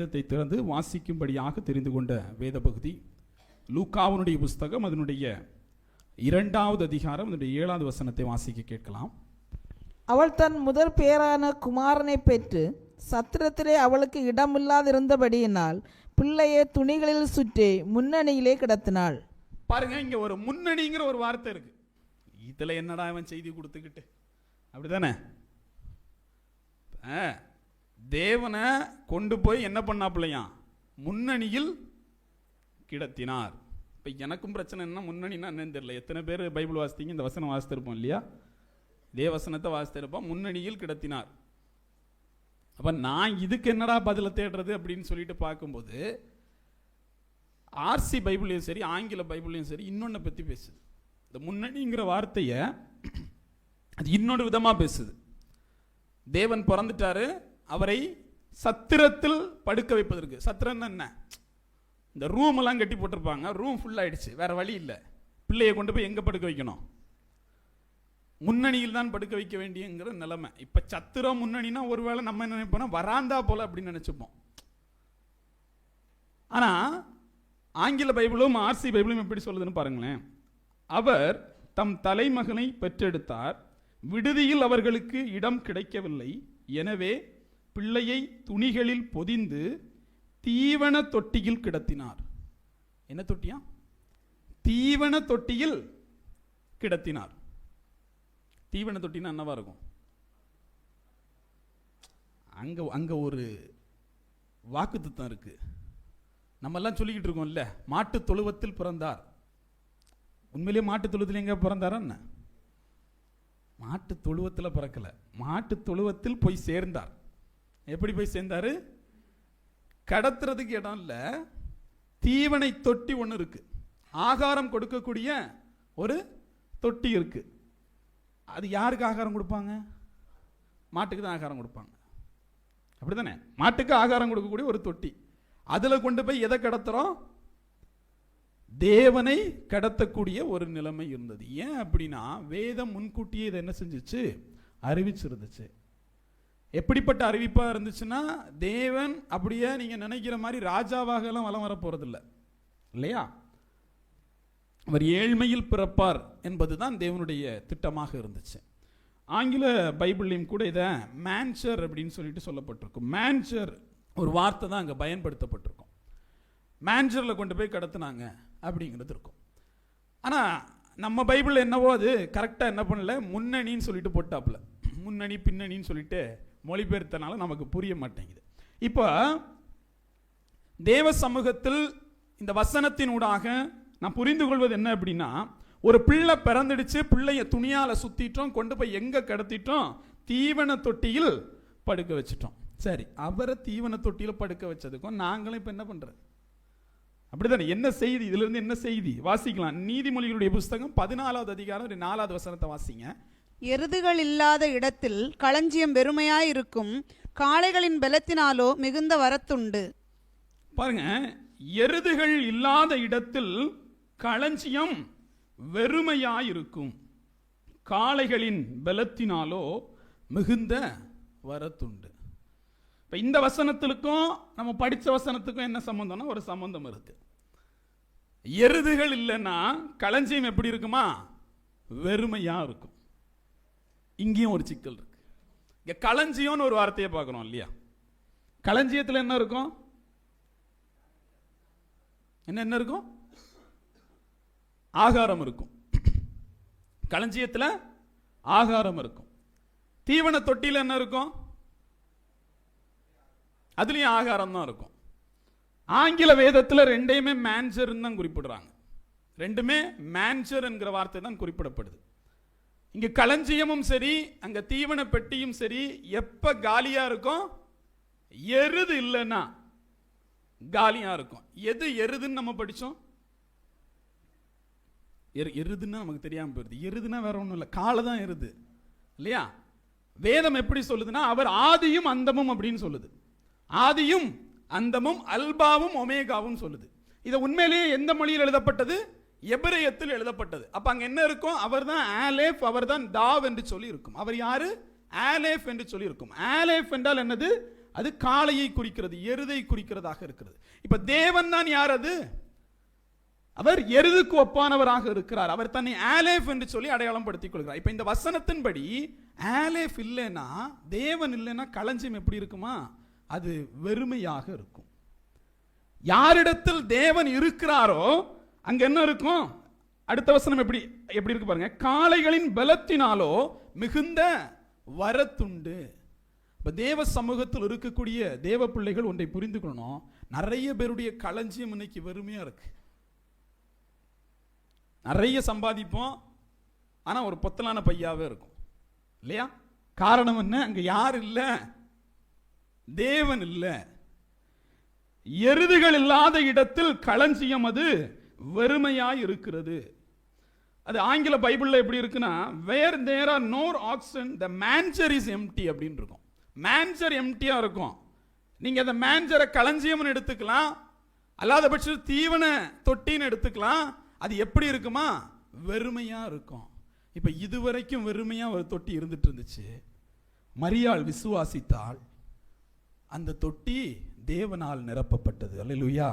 வேதத்தை திறந்து வாசிக்கும்படியாக தெரிந்து கொண்ட வேத பகுதி லூக்காவனுடைய புஸ்தகம் அதனுடைய இரண்டாவது அதிகாரம் அதனுடைய ஏழாவது வசனத்தை வாசிக்க கேட்கலாம். அவள் தன் முதற் பேரான குமாரனை பெற்று சத்திரத்திலே அவளுக்கு இடமில்லாதிருந்தபடியினால் பிள்ளையை துணிகளில் சுற்றி முன்னணியிலே கிடத்தினாள். பாருங்க இங்க ஒரு முன்னணிங்கிற ஒரு வார்த்தை இருக்கு. இதுல என்னடா இவன் செய்தி கொடுத்துக்கிட்டு? அப்படிதானே? தேவனை கொண்டு போய் என்ன பண்ணாப்பிள்ளையாம் முன்னணியில் கிடத்தினார். இப்போ எனக்கும் பிரச்சனை என்ன? முன்னணின்னா என்னன்னு தெரியல. எத்தனை பேர் பைபிள் வாசித்தீங்க? இந்த வசனம் வாசித்திருப்போம் இல்லையா? இதே வசனத்தை வாசித்திருப்போம். முன்னணியில் கிடத்தினார். அப்போ நான் இதுக்கு என்னடா பதிலை தேடுறது அப்படின்னு சொல்லிட்டு பார்க்கும்போது ஆர்சி பைபிளையும் சரி ஆங்கில பைபிளையும் சரி இன்னொன்றை பற்றி பேசுது. இந்த முன்னணிங்கிற வார்த்தையை அது இன்னொரு விதமாக பேசுது. தேவன் பிறந்துட்டாரு அவரை சத்திரத்தில் படுக்க வைப்பதற்கு. சத்திரம்னா என்ன? இந்த ரூம் எல்லாம் கட்டி போட்டிருப்பாங்க. ரூம் ஃபுல் ஆயிடுச்சு. வேற வழி இல்லை. பிள்ளையை கொண்டு போய் எங்கே படுக்க வைக்கணும்? முன்னணியில் தான் படுக்க வைக்க வேண்டியங்கிற நிலைமை. இப்போ சத்திரம் முன்னணினா ஒருவேளை நம்ம என்ன நினைப்போம்னா வராந்தா போல அப்படின்னு நினச்சிப்போம். ஆனால் ஆங்கில பைபிளும் ஆர்சி பைபிளும் எப்படி சொல்லுதுன்னு பாருங்களேன். அவர் தம் தலைமகனை பெற்றெடுத்தார். விடுதியில் அவர்களுக்கு இடம் கிடைக்கவில்லை. எனவே பிள்ளையை துணிகளில் பொதிந்து தீவன தொட்டியில் கிடத்தினார். என்ன தொட்டியா? தீவன தொட்டியில் கிடத்தினார். தீவன தொட்டினா என்னவா இருக்கும்? அங்க அங்க ஒரு வாக்குத்தத்தம் இருக்கு. நம்ம எல்லாம் சொல்லிக்கிட்டு இருக்கோம்ல மாட்டு தொழுவத்தில் பிறந்தார். உண்மையிலேயே மாட்டு தொழுவத்தில் எங்க பிறந்தாரா என்ன? மாட்டு தொழுவத்தில் பிறக்கல. மாட்டு தொழுவத்தில் போய் சேர்ந்தார். எப்படி போய் சேர்ந்தாரு? கடத்துறதுக்கு இடம் இல்லை. தீவனை தொட்டி ஒன்று இருக்கு. ஆகாரம் கொடுக்கக்கூடிய ஒரு தொட்டி இருக்கு. அது யாருக்கு ஆகாரம் கொடுப்பாங்க? மாட்டுக்கு தான் ஆகாரம் கொடுப்பாங்க. அப்படிதானே? மாட்டுக்கு ஆகாரம் கொடுக்கக்கூடிய ஒரு தொட்டி. அதில் கொண்டு போய் எதை கடத்துறோம்? தேவனை கடத்தக்கூடிய ஒரு நிலைமை இருந்தது. ஏன் அப்படின்னா வேதம் முன்கூட்டியே இதை என்ன செஞ்சுச்சு? அறிவிச்சிருந்துச்சு. எப்படிப்பட்ட அறிவிப்பாக இருந்துச்சுன்னா தேவன் அப்படியே நீங்கள் நினைக்கிற மாதிரி ராஜாவாக எல்லாம் வலம் வர போகிறதில்ல இல்லையா? அவர் ஏழ்மையில் பிறப்பார் என்பதுதான் தேவனுடைய திட்டமாக இருந்துச்சு. ஆங்கில பைபிள்லையும் கூட இதை மேன்சர் அப்படின்னு சொல்லிட்டு சொல்லப்பட்டிருக்கும். மேன்சர் ஒரு வார்த்தை தான் அங்கே பயன்படுத்தப்பட்டிருக்கும். மேன்சரில் கொண்டு போய் கடத்துனாங்க அப்படிங்கிறது இருக்கும். ஆனால் நம்ம பைபிள் என்னவோ அது கரெக்டாக என்ன பண்ணல? முன்னணின்னு சொல்லிட்டு போட்டாப்புல. முன்னணி பின்னணின்னு சொல்லிட்டு மொழிபெயர்த்தனால நமக்கு புரிய மாட்டேங்குது. இப்போ தேவ சமூகத்தில் இந்த வசனத்தினூடாக நான் புரிந்து கொள்வது என்ன அப்படின்னா ஒரு பிள்ளை பிறந்துடுச்சு பிள்ளைய துணியால் சுற்றிட்டோம் கொண்டு போய் எங்கே கடத்திட்டோம்? தீவன தொட்டியில் படுக்க வச்சிட்டோம். சரி அவரை தீவன தொட்டியில் படுக்க வச்சதுக்கும் நாங்களும் இப்போ என்ன பண்ணுறது அப்படிதானே என்ன செய்தி? இதுலேருந்து என்ன செய்தி? வாசிக்கலாம். நீதிமொழிகளுடைய புஸ்தகம் பதினாலாவது அதிகாரம் ஒரு நாலாவது வசனத்தை வாசிங்க. எருதுகள் இல்லாத இடத்தில் களஞ்சியம் வெறுமையாயிருக்கும். காளைகளின் பலத்தினாலோ மிகுந்த வரத்துண்டு. பாருங்க எருதுகள் இல்லாத இடத்தில் களஞ்சியம் வெறுமையாயிருக்கும். காளைகளின் பலத்தினாலோ மிகுந்த வரத்துண்டு. இப்ப இந்த வசனத்திற்கும் நம்ம படித்த வசனத்துக்கும் என்ன சம்பந்தம்னா ஒரு சம்பந்தம் இருக்கு. எருதுகள் இல்லைன்னா களஞ்சியம் எப்படி இருக்குமா? வெறுமையா இருக்கும் இங்கேயும் ஒரு சிக்கல் இருக்கு. இங்கே களஞ்சியம்னு ஒரு வார்த்தையை பார்க்கிறோம் இல்லையா? களஞ்சியத்தில் என்ன இருக்கும்? என்ன என்ன இருக்கும்? ஆகாரம் இருக்கும். களஞ்சியத்தில் ஆகாரம் இருக்கும். தீவன தொட்டியில் என்ன இருக்கும்? அதுலயும் ஆகாரம் தான் இருக்கும். ஆங்கில வேதத்தில் ரெண்டையுமே மேன்சர் தான் குறிப்பிடுறாங்க. ரெண்டுமே மேன்சர் என்கிற வார்த்தை தான் குறிப்பிடப்படுது. இங்க களஞ்சியமும் சரி அங்க தீவன பெட்டியும் சரி எப்ப காலியா இருக்கும்? எருது இல்லைன்னா காலியா இருக்கும். எது எருதுன்னு நம்ம படிச்சோம்? எரு எருதுன்னா நமக்கு தெரியாமல் போயிருது. எருதுன்னா வேற ஒன்றும் இல்லை. காலை தான் எருது. இல்லையா? வேதம் எப்படி சொல்லுதுன்னா அவர் ஆதியும் அந்தமும் அப்படின்னு சொல்லுது. ஆதியும் அந்தமும் அல்பாவும் ஒமேகாவும் சொல்லுது. இதை உண்மையிலேயே எந்த மொழியில் எழுதப்பட்டது? எபிரேயத்தில் எழுதப்பட்டது. அப்ப அங்க என்ன இருக்கும்? அவர்தான் ஆலேஃப் அவர்தான் தாவ் என்று சொல்லி இருக்கும் அவர் யாரு? ஆலேஃப் என்று சொல்லி இருக்கும் ஆலேஃப் என்றால் என்னது? அது காளையை குறிக்கிறது எருதை குறிக்கிறதாக இருக்கிறது. இப்ப தேவன் தான் யார் அது? அவர் எருதுக்கு ஒப்பானவராக இருக்கிறார். அவர் தன்னை ஆலேஃப் என்று சொல்லி அடையாளம் படுத்திக் கொள்கிறார். இப்ப இந்த வசனத்தின்படி ஆலேஃப் இல்லைன்னா தேவன் இல்லைன்னா களஞ்சியம் எப்படி இருக்குமா? அது வெறுமையாக இருக்கும். யாரிடத்தில் தேவன் இருக்கிறாரோ அங்க என்ன இருக்கும்? அடுத்த வசனம் எப்படி எப்படி இருக்கு பாருங்க. காளைகளின் பலத்தினாலோ மிகுந்த வரத்துண்டு. இப்போ தேவ சமூகத்தில் இருக்கக்கூடிய தேவ பிள்ளைகள் ஒன்றை புரிந்து கொள்ளணும். நிறைய பேருடைய களஞ்சியம் இன்னைக்கு வெறுமையா இருக்கு. நிறைய சம்பாதிப்போம் ஆனா ஒரு பொத்தலான பையாவே இருக்கும். இல்லையா? காரணம் என்ன? அங்க யார் இல்ல? தேவன் இல்லை. எருதுகள் இல்லாத இடத்தில் களஞ்சியம் அது. வெறுமையாக இருக்கிறது அது ஆங்கில பைபிளில் எப்படி இருக்குன்னா where there are no oxen the manger is empty அப்படின்னு இருக்கும். மேன்சர் எம்டியாக இருக்கும். நீங்கள் அந்த மேன்சரை களஞ்சியம்னு எடுத்துக்கலாம். அல்லாத பட்சம் தீவன தொட்டின்னு எடுத்துக்கலாம். அது எப்படி இருக்குமா? வெறுமையாக இருக்கும் இப்போ இதுவரைக்கும் வெறுமையாக ஒரு தொட்டி இருந்துட்டு இருந்துச்சு மரியாள் விசுவாசித்தாள் அந்த தொட்டி தேவனால் நிரப்பப்பட்டது. அல்லேலூயா.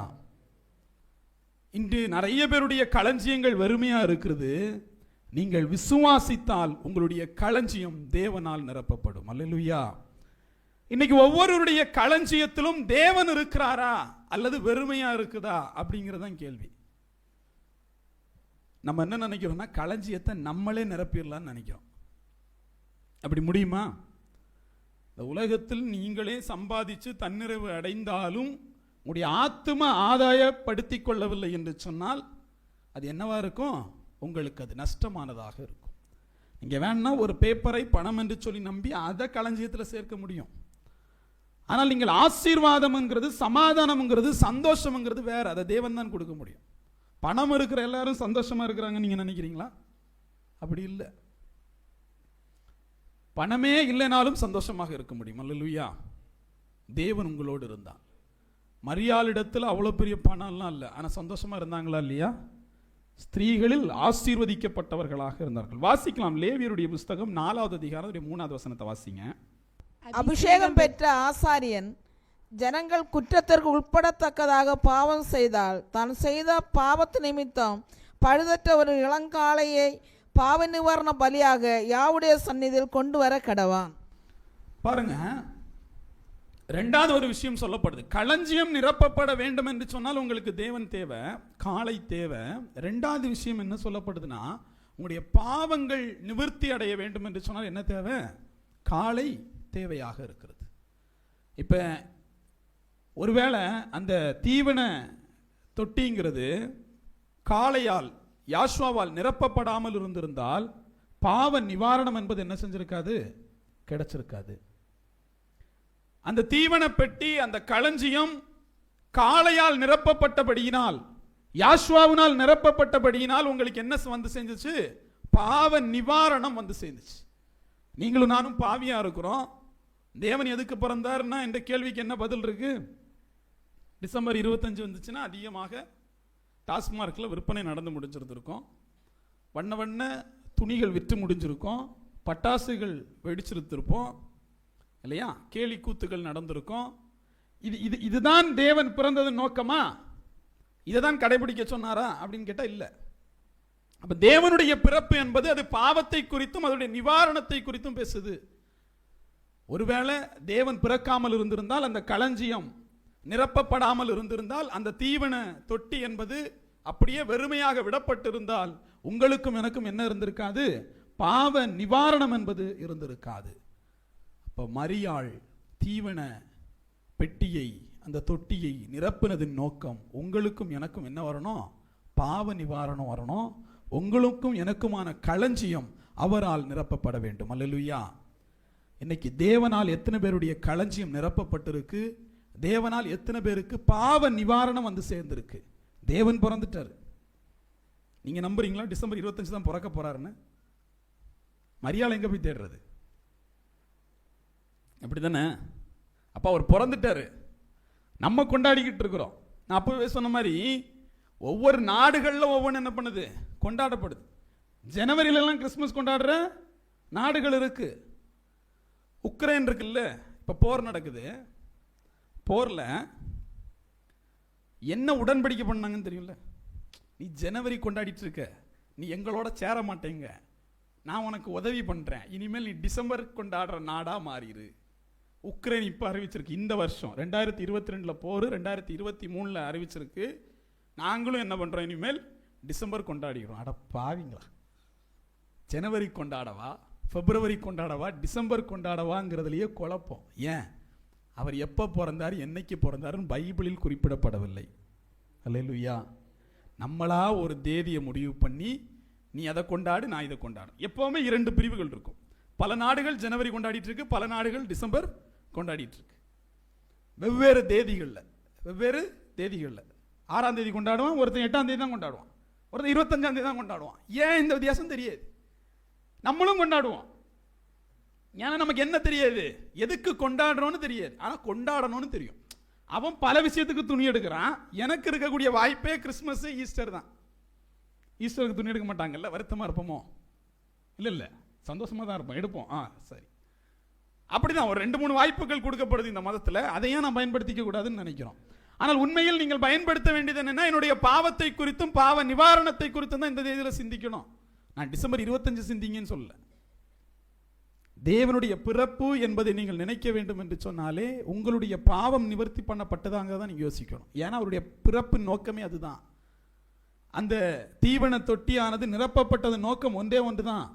இன்று நிறைய பேருடைய களஞ்சியங்கள் வறுமையாக இருக்கிறது. நீங்கள் விசுவாசித்தால் உங்களுடைய களஞ்சியம் தேவனால் நிரப்பப்படும். அல்லலுயா. இன்னைக்கு ஒவ்வொருவருடைய களஞ்சியத்திலும் தேவன் இருக்கிறாரா? அல்லது வெறுமையா இருக்குதா? அப்படிங்கிறதான் கேள்வி. நம்ம என்ன நினைக்கிறோம்னா களஞ்சியத்தை நம்மளே நிரப்பிடலாம்னு நினைக்கிறோம். அப்படி முடியுமா? இந்த உலகத்தில் நீங்களே சம்பாதிச்சு தன்னிறைவு அடைந்தாலும் உங்களுடைய ஆத்தும ஆதாயப்படுத்தி கொள்ளவில்லை என்று சொன்னால் அது என்னவா இருக்கும்? உங்களுக்கு அது நஷ்டமானதாக இருக்கும். நீங்கள் வேணா ஒரு பேப்பரை பணம் என்று சொல்லி நம்பி அதை களஞ்சியத்தில் சேர்க்க முடியும். ஆனால் நீங்கள் ஆசீர்வாதம்ங்கிறது சமாதானம்ங்கிறது சந்தோஷம்ங்கிறது வேறு. அதை தேவன் தான் கொடுக்க முடியும். பணம் இருக்கிற எல்லாரும் சந்தோஷமாக இருக்கிறாங்க நீங்கள் நினைக்கிறீங்களா? அப்படி இல்லை. பணமே இல்லைனாலும் சந்தோஷமாக இருக்க முடியும். அல்லேலூயா. தேவன் உங்களோடு இருந்தான் மரியாளிடத்தில் அவ்வளோ பெரிய பணம்லாம் இல்லை. ஆனால் சந்தோஷமா இருந்தாங்களா இல்லையா? ஸ்திரீகளில் ஆசீர்வதிக்கப்பட்டவர்களாக இருந்தார்கள். வாசிக்கலாம். லேவியருடைய புஸ்தகம் நாலாவது அதிகாரம் மூணாவது வசனத்தை வாசிங்க. அபிஷேகம் பெற்ற ஆசாரியன் ஜனங்கள் குற்றத்திற்கு உட்படத்தக்கதாக பாவம் செய்தால் தான் செய்த பாவத்து நிமித்தம் பழுதற்ற ஒரு இளங்காளையை பாவ நிவாரண பலியாக யாவுடைய சந்நிதியில் கொண்டு வர கடவான். பாருங்க ரெண்டாவது ஒரு விஷயம் சொல்லப்படுது. களஞ்சியம் நிரப்பப்பட வேண்டும் என்று சொன்னால் உங்களுக்கு தேவன் தேவை காளை தேவை. ரெண்டாவது விஷயம் என்ன சொல்லப்படுதுன்னா உங்களுடைய பாவங்கள் நிவர்த்தி அடைய வேண்டும் என்று சொன்னால் என்ன தேவை? காளை தேவையாக இருக்கிறது. இப்போ ஒருவேளை அந்த தீவன தொட்டிங்கிறது காளையால் யாஷ்வாவால் நிரப்பப்படாமல் இருந்திருந்தால் பாவ நிவாரணம் என்பது என்ன செஞ்சிருக்காது? கிடைச்சிருக்காது. அந்த தீவன பெட்டி அந்த களஞ்சியம் காளையால் நிரப்பப்பட்டபடியினால் யாஷ்வாவினால் நிரப்பப்பட்டபடியினால் உங்களுக்கு என்ன வந்து செஞ்சிச்சு பாவ நிவாரணம் வந்து சேர்ந்துச்சு. நீங்களும் நானும் பாவியாக இருக்கிறோம். தேவன் எதுக்கு பிறந்தாருன்னா இந்த கேள்விக்கு என்ன பதில் இருக்கு? டிசம்பர் இருபத்தஞ்சு வந்துச்சுன்னா அதிகமாக டாஸ்மார்க்கில் விற்பனை நடந்து முடிஞ்சிருந்துருக்கோம். வண்ண வண்ண துணிகள் விற்று முடிஞ்சிருக்கோம். பட்டாசுகள் வெடிச்சிருத்திருப்போம் இல்லையா? கேலி கூத்துகள் நடந்திருக்கும். இது இது இதுதான் தேவன் பிறந்தது நோக்கமா? இதை தான் கடைபிடிக்க சொன்னாரா அப்படின்னு கேட்டால் இல்லை. அப்போ தேவனுடைய பிறப்பு என்பது அது பாவத்தை குறித்தும் அதனுடைய நிவாரணத்தை குறித்தும் பேசுது. ஒருவேளை தேவன் பிறக்காமல் இருந்திருந்தால் அந்த களஞ்சியம் நிரப்பப்படாமல் இருந்திருந்தால் அந்த தீவன தொட்டி என்பது அப்படியே வெறுமையாக விடப்பட்டிருந்தால் உங்களுக்கும் எனக்கும் என்ன இருந்திருக்காது? பாவ நிவாரணம் என்பது இருந்திருக்காது. இப்போ மரியாள் தீவன பெட்டியை அந்த தொட்டியை நிரப்பினதின் நோக்கம் உங்களுக்கும் எனக்கும் என்ன வரணும்? பாவ நிவாரணம் வரணும். உங்களுக்கும் எனக்குமான களஞ்சியம் அவரால் நிரப்பப்பட வேண்டும். அல்லலுயா. இன்னைக்கு தேவனால் எத்தனை பேருடைய களஞ்சியம் நிரப்பப்பட்டிருக்கு? தேவனால் எத்தனை பேருக்கு பாவ நிவாரணம் வந்து சேர்ந்திருக்கு? தேவன் பிறந்துட்டாரு. நீங்கள் நம்புறீங்களா? டிசம்பர் இருபத்தஞ்சு தான் பிறக்க போகிறாருன்னு மரியாதை எங்கே போய் தேடுறது? அப்படிதானே? அப்போ அவர் பிறந்துட்டாரு. நம்ம கொண்டாடிக்கிட்டு இருக்கிறோம். நான் அப்போவே சொன்ன மாதிரி ஒவ்வொரு நாடுகளில் ஒவ்வொன்று என்ன பண்ணுது? கொண்டாடப்படுது. ஜனவரியிலலாம் கிறிஸ்மஸ் கொண்டாடுற நாடுகள் இருக்குது உக்ரைன் இருக்குல்ல இப்போ போர் நடக்குது. போரில் என்ன உடன்படிக்கை பண்ணாங்கன்னு தெரியும்ல? நீ ஜனவரி கொண்டாடிட்டு இருக்க. நீ எங்களோட சேர மாட்டேங்க. நான் உனக்கு உதவி பண்ணுறேன் இனிமேல் நீ டிசம்பர் கொண்டாடுற நாடாக மாறிடு உக்ரைன் இப்போ அறிவிச்சிருக்கு. இந்த வருஷம். ரெண்டாயிரத்தி இருபத்தி ரெண்டில் போர் ரெண்டாயிரத்தி இருபத்தி மூணில் அறிவிச்சிருக்கு. நாங்களும் என்ன பண்ணுறோம் இனிமேல் டிசம்பர் கொண்டாடிக்கிறோம் அட பாவிங்களா. ஜனவரி கொண்டாடவா? பிப்ரவரி கொண்டாடவா? டிசம்பர் கொண்டாடவாங்கிறதுலையே குழப்பம். ஏன்? அவர் எப்போ பிறந்தார் என்னைக்கு பிறந்தாருன்னு பைபிளில் குறிப்பிடப்படவில்லை. அல்லேலூயா. நம்மளா ஒரு தேதியை முடிவு பண்ணி நீ அதை கொண்டாடு நான் இதை கொண்டாடு. எப்போவுமே இரண்டு பிரிவுகள் இருக்கும். பல நாடுகள் ஜனவரி கொண்டாடிட்டு இருக்கு பல நாடுகள் டிசம்பர் கொண்டாடிட்டு இருக்கு. வெவ்வேறு தேதிகளில் வெவ்வேறு தேதிகளில். ஆறாம் தேதி கொண்டாடுவான் ஒருத்தன் எட்டாம் தேதி தான் கொண்டாடுவான். ஒருத்தன் இருபத்தஞ்சாம் தேதி தான் கொண்டாடுவான். ஏன் இந்த வித்தியாசம் தெரியாது? நம்மளும் கொண்டாடுவோம். ஏன்னா நமக்கு என்ன தெரியாது? எதுக்கு கொண்டாடுறோன்னு தெரியாது. ஆனால் கொண்டாடணும்னு தெரியும். அவன் பல விஷயத்துக்கு துணி எடுக்கிறான். எனக்கு இருக்கக்கூடிய வாய்ப்பே கிறிஸ்மஸ் ஈஸ்டர் தான். ஈஸ்டருக்கு துணி எடுக்க மாட்டாங்கல்ல? வருத்தமாக இருப்போமோ? இல்லை இல்லை. சந்தோஷமாக தான் இருப்போம். எடுப்போம். ஆ சரி. அப்படிதான் ஒரு ரெண்டு மூணு வாய்ப்புகள் கொடுக்கப்படுது இந்த மதத்தில். அதையும் நான் பயன்படுத்திக்க கூடாதுன்னு நினைக்கிறோம். ஆனால் உண்மையில் நீங்கள் பயன்படுத்த வேண்டியது என்னன்னா என்னுடைய பாவத்தை குறித்தும் பாவ நிவாரணத்தை குறித்தும் தான் இந்த தேதியில் சிந்திக்கணும். நான் டிசம்பர் இருபத்தஞ்சு சிந்திங்கன்னு சொல்ல தேவனுடைய பிறப்பு என்பதை நீங்கள் நினைக்க வேண்டும் என்று சொன்னாலே உங்களுடைய பாவம் நிவர்த்தி பண்ணப்பட்டதாங்க தான் நீங்கள் யோசிக்கணும். ஏன்னா அவருடைய பிறப்பு நோக்கமே அதுதான். அந்த தீவன தொட்டியானது நிரப்பப்பட்டது நோக்கம் ஒன்றே ஒன்று தான்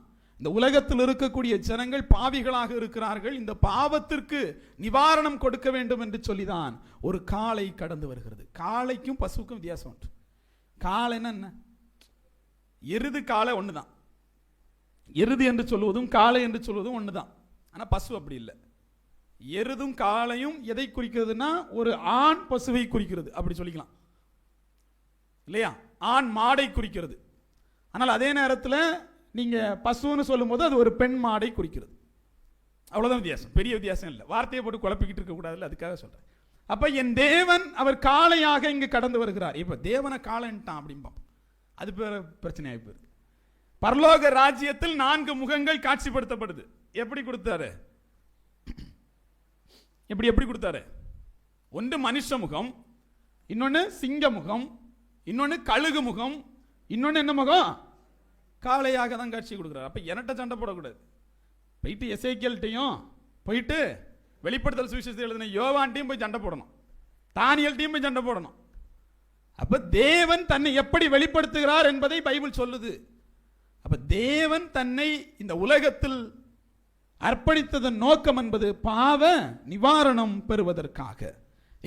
இந்த உலகத்தில் இருக்கக்கூடிய ஜனங்கள் பாவிகளாக இருக்கிறார்கள். இந்த பாவத்திற்கு நிவாரணம் கொடுக்க வேண்டும் என்று சொல்லிதான் ஒரு காளை கடந்து வருகிறது. காளைக்கும் பசுவுக்கும் வித்தியாசம் உண்டு. காளைன்னா என்ன எருது காளை தான் எருது என்று சொல்வதும் காளை என்று சொல்வதும் தான் ஆனால் பசு அப்படி இல்லை. எருதும் காளையும் எதை குறிக்கிறதுனா ஒரு ஆண் பசுவை குறிக்கிறது. அப்படி சொல்லிக்கலாம். இல்லையா? ஆண் மாடை குறிக்கிறது. ஆனால் அதே நேரத்தில் நீங்கள் பசுன்னு சொல்லும்போது அது ஒரு பெண் மாடை குறிக்கிறது. அவ்வளோதான் வித்தியாசம். பெரிய வித்தியாசம் இல்லை. வார்த்தையை போட்டு குழப்பிக்கிட்டு இருக்கக்கூடாது அதுக்காக சொல்கிறேன் அப்போ என் தேவன் அவர் காளையாக இங்கு கடந்து வருகிறார். இப்போ தேவனை காளைன்ட்டான் அப்படிம்பான் அது பேர் பிரச்சனையாகி போயிருக்கு. பரலோக ராஜ்யத்தில் நான்கு முகங்கள் காட்சிப்படுத்தப்படுது. எப்படி கொடுத்தாரு? எப்படி எப்படி கொடுத்தாரு? ஒன்று மனுஷ முகம் இன்னொன்று சிங்க முகம் இன்னொன்று கழுகு முகம் இன்னொன்று என்ன முகம்? காவலையாக தான் காட்சி கொடுக்குறாரு. அப்போ என்கிட்ட சண்டை போடக்கூடாது. போயிட்டு எஸ்ஐக்கியல்ட்டையும் போயிட்டு வெளிப்படுத்தல் சுவிசேஷத்தை எழுதின யோவான்ட்டையும் போய் சண்டை போடணும். தானியல்ட்டையும் போய் சண்டை போடணும். அப்போ தேவன் தன்னை எப்படி வெளிப்படுத்துகிறார் என்பதை பைபிள் சொல்லுது. அப்போ தேவன் தன்னை இந்த உலகத்தில் அர்ப்பணித்ததன் நோக்கம் என்பது பாவ நிவாரணம் பெறுவதற்காக.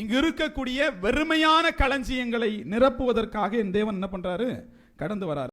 இங்கு இருக்கக்கூடிய வெறுமையான களஞ்சியங்களை நிரப்புவதற்காக என் தேவன் என்ன பண்ணுறாரு கடந்து வராரு.